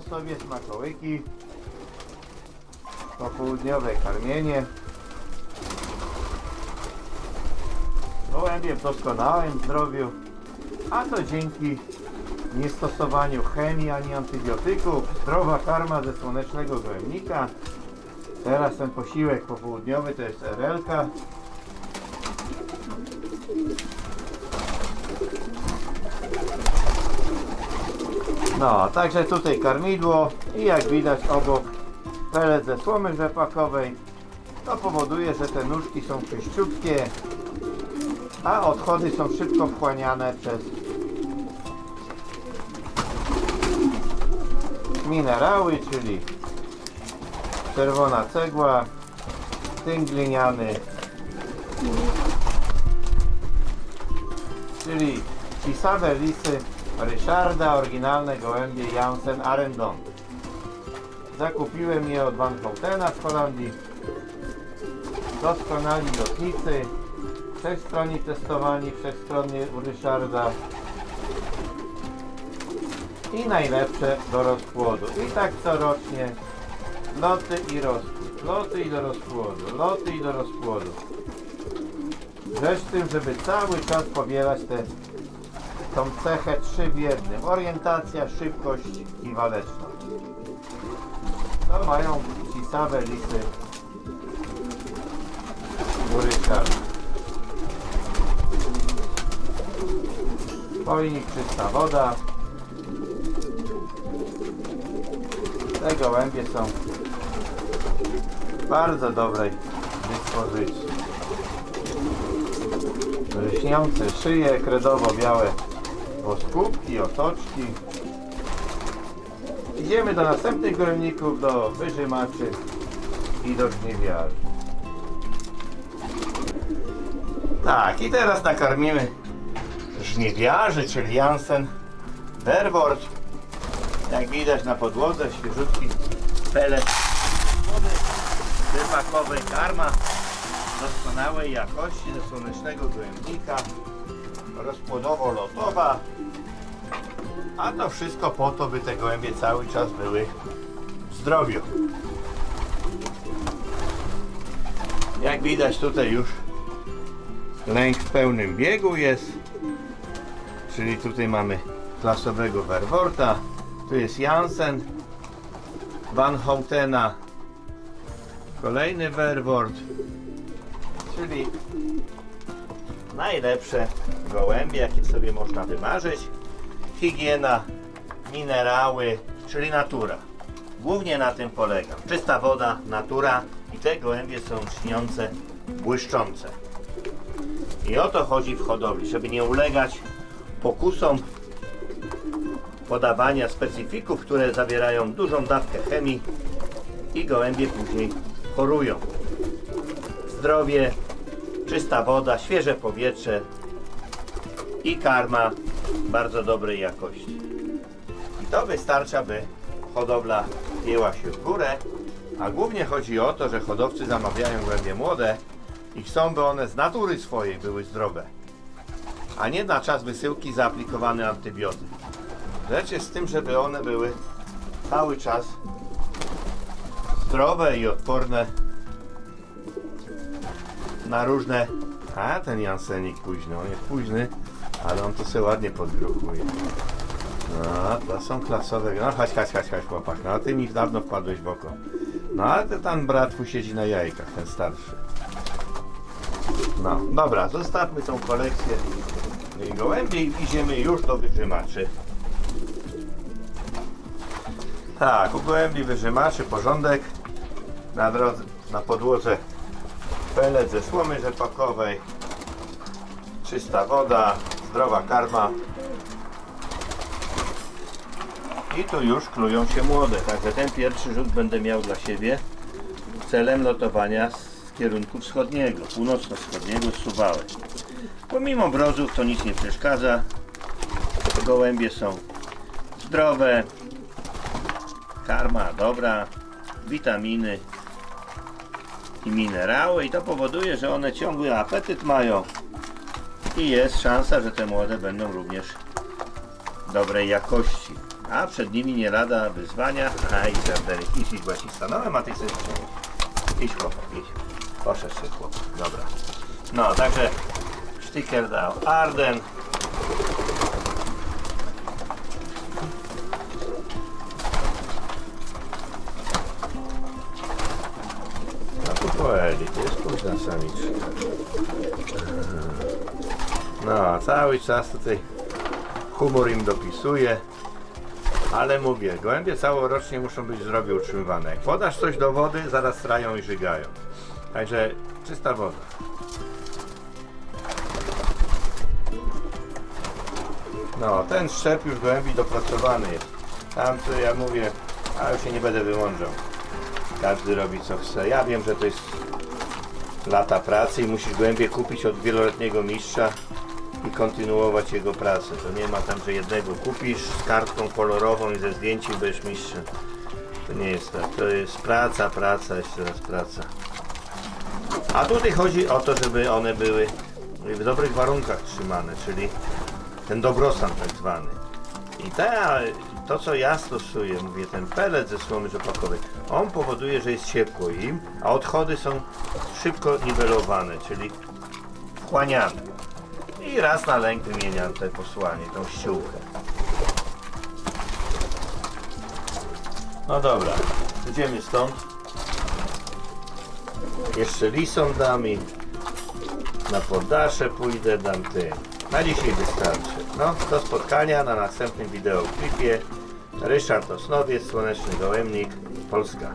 sobie smakołyki. Popołudniowe karmienie. Gołębie w doskonałym zdrowiu, a to dzięki niestosowaniu chemii ani antybiotyków. Zdrowa karma ze słonecznego gołębnika. Teraz ten posiłek popołudniowy to jest RL-ka. No, także tutaj karmidło i jak widać obok pelet ze słomy rzepakowej. To powoduje, że te nóżki są czyściutkie, a odchody są szybko wchłaniane przez minerały, czyli czerwona cegła, tynk gliniany, czyli cisawe lisy Ryszarda, oryginalne gołębie Jansen Arendon. Zakupiłem je od Van Houtena z Holandii. Doskonali lotnicy, wszechstronni testowani, wszechstronnie u Ryszarda i najlepsze do rozpłodu. I tak corocznie loty i rozpłód, loty i do rozpłodu, loty i do rozpłodu. Tym, żeby cały czas powielać te, tą cechę trzy w jednym. Orientacja, szybkość i waleczność. To mają cisawe lisy u Ryszarda. Spojnik, czysta woda. Te gołębie są w bardzo dobrej dyspozycji. Lśniące szyje, kredowo-białe oskubki, otoczki. Idziemy do następnych gołębników, do wyżymaczy i do żniwiarzy. Tak, i teraz nakarmimy żniwiarzy, czyli Jansen Verwort. Jak widać na podłodze świeżutki pelet wody karma doskonałej jakości ze słonecznego gołębnika rozpłodowo-lotowa a to wszystko po to, by te gołębie cały czas były w zdrowiu. Jak widać tutaj już lęk w pełnym biegu jest. Czyli tutaj mamy klasowego Verworta. Tu jest Jansen, Van Houtena, kolejny Verwort, czyli najlepsze gołębie, jakie sobie można wymarzyć. Higiena, minerały, czyli natura. Głównie na tym polega. Czysta woda, natura i te gołębie są śniące, błyszczące. I o to chodzi w hodowli, żeby nie ulegać pokusom podawania specyfików, które zawierają dużą dawkę chemii i gołębie później chorują. Zdrowie, czysta woda, świeże powietrze i karma bardzo dobrej jakości. I to wystarcza, by hodowla jęła się w górę, a głównie chodzi o to, że hodowcy zamawiają gołębie młode i chcą, by one z natury swojej były zdrowe, a nie na czas wysyłki zaaplikowany antybiotyk. Rzecz jest w tym, żeby one były cały czas zdrowe i odporne na różne... A, ten Jansenik późny, on jest późny, ale on to sobie ładnie podgrupuje. No, to są klasowe... No, chodź, chodź, chodź, chodź, chłopak. No, ty mi dawno wpadłeś w oko. No, ale to tam bratwu siedzi na jajkach, ten starszy. No, dobra, zostawmy tą kolekcję gołębi i idziemy już do wyżymaczy. Tak, u gołębi wyżymaczy porządek. Na drodze, na podłodze pelet ze słomy rzepakowej. Czysta woda, zdrowa karma. I tu już klują się młode, także ten pierwszy rzut będę miał dla siebie celem lotowania z kierunku wschodniego, północno-wschodniego z Suwałek. Pomimo brozów to nic nie przeszkadza. Gołębie są zdrowe, karma dobra, witaminy i minerały i to powoduje, że one ciągły apetyt mają i jest szansa, że te młode będą również dobrej jakości. A przed nimi nie lada wyzwania. A i serdery. Idź, idź, właśnie stanąłem, a ty chcesz Idź chłop, idź. Poszedł się chłop. Dobra. No, także sztyker dał Arden. Poeli, jest późna samiczka. No, cały czas tutaj humor im dopisuje. Ale mówię, gołębie całorocznie muszą być zdrowie utrzymywane. Jak podasz coś do wody, zaraz strają i żygają. Także czysta woda. No, ten szczep już gołębi dopracowany jest. Tam to ja mówię, a już się nie będę wymądrzał. Każdy robi co chce. Ja wiem, że to jest lata pracy i musisz gołębie kupić od wieloletniego mistrza i kontynuować jego pracę. To nie ma tam, że jednego kupisz z kartką kolorową i ze zdjęciem będziesz mistrzem. To nie jest tak. To jest praca, praca, jeszcze raz praca. A tutaj chodzi o to, żeby one były w dobrych warunkach trzymane, czyli ten dobrostan tak zwany. I ta, to, co ja stosuję, mówię, ten pelet ze słomy rzepakowej, on powoduje, że jest ciepło im, a odchody są szybko niwelowane, czyli wchłaniane. I raz na lęk wymieniam te posłanie, tą ściółkę. No dobra, idziemy stąd. Jeszcze lisom dam i na poddasze pójdę, dam tym. Na dzisiaj wystarczy. No, do spotkania na następnym wideoklipie. Ryszard Osnowiec, Słoneczny Gołębnik, Polska.